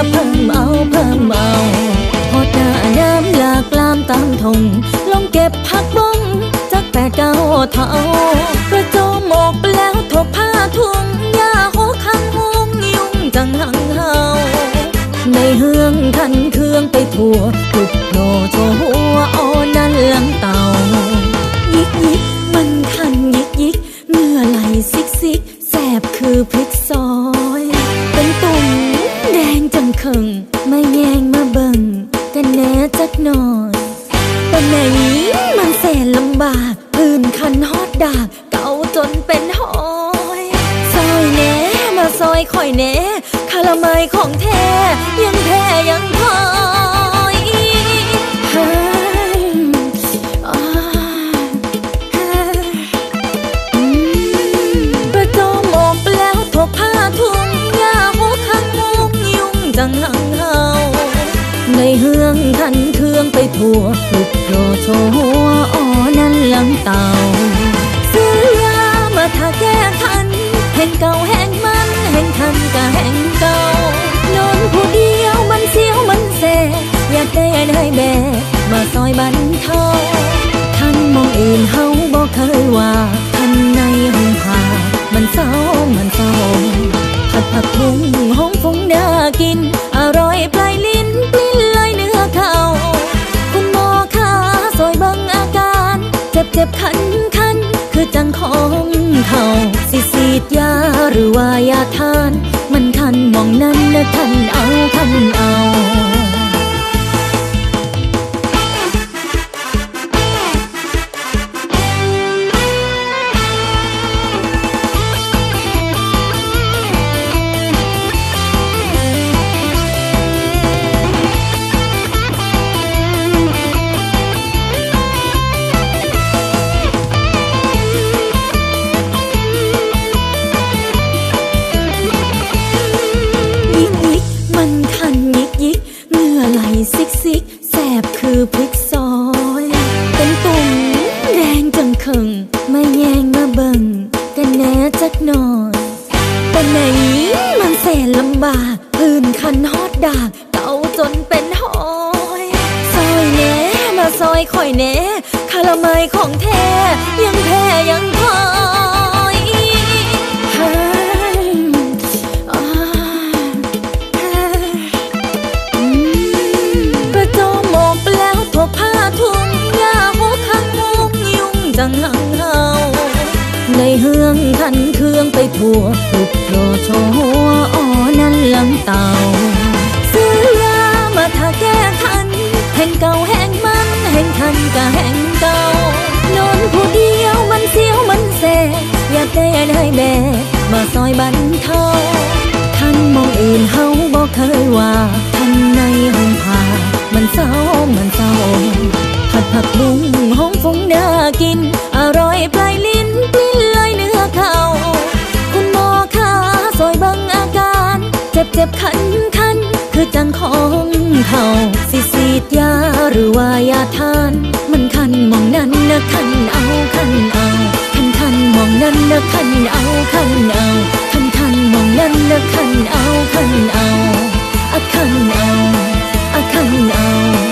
เพิ่มเอาเพิ่มเอาพอดหน้าน้ำหลากลามตามทงลงเก็บผักบงจากแปดเก้าเท่ากระโจมหมกแล้วถกผ้าทุ่งยาหัวข้างหงยุ่งจังหังเฮาในเฮืองทันเครื่องไปทั่วปุบโผล่โชหัวอ่อนนั่นลังตา มาแยงมาเบิ่งกันแหน่จักหน่อยเป็นไหนมันแสนลำบากพื้นคันฮอดดากเก่าจนเป็นหอยซอยแหน่มาซอยคอยแหน่คาราไมายของแท้ยังแท้ยังพอยประโจมหมกแล้วถกผ้าทุ่งยาหัวข้างมุงยุ่งจังหัง เฮืองทันเครื่องไปทั่วลุกโผล่โชว์หัวอ่อนั่นหลังเต่าซื้อยามาทาแก้คัน แห่งเก่าแห่งมันแห่งคันก็แห่งเก่านอนผู้เดียวมันเสียวมันแสอยากได้ได้แบกมาซอยบันเทาท่านมองอื่นเฮาบอกเคยว่าท่านในห้องผ้ามันเศร้ามันเศร้าผัดผักบุ้งหอมฟุ้งน่ากิน เจ็บคันคันคือจังของเขาสิสีดยาหรือว่ายาทาน มันคันมองนั้นนะคันเอาคันเอา เบิ่งกันแน่จักหน่อยเป็นไหนมันแสนลำบากพื้นคันฮอดดากเก่าจนเป็นหอยซอยแหน่มาซอยคอยแหน่คาราไมของแท้ยังแท้ยังพอยเฮอ่าเฮ้ยอืมประจมหมกแล้วถกผ้าทุ่งยาหัวข้างมุงยุ่งจังหังเฮา ในเฮืองทันเครื่องไปทั่วลุกโผล่โชหัวอ่อนั่นลังเต่าซื้อยามาทาแก้คันแห่งเก่าแห่งมันแห่งคันก็แห่งเก่านอนผู้เดียวมันเสียวมันแสอยากได้ได้แบกมาซอยบันเทาท่านมองอื่นเฮาบอกเคยว่าท่านในห้องผ้ามันเศร้ามันเศร้าผัดผักบุ้งหอมฟุ้งน่ากิน อร่อยปลายลิ้นปลิ้ จ็บคันคัน คือจังของเขาสิสีดยาหรือว่ายาทาน มันคันมองนั้นนะคันเอาคันเอาคันคันมองนั้นนะคันเอาคันเอาคันคันมองนั้นนะคันเอาคันเอาอะคันเอาอะคันเอา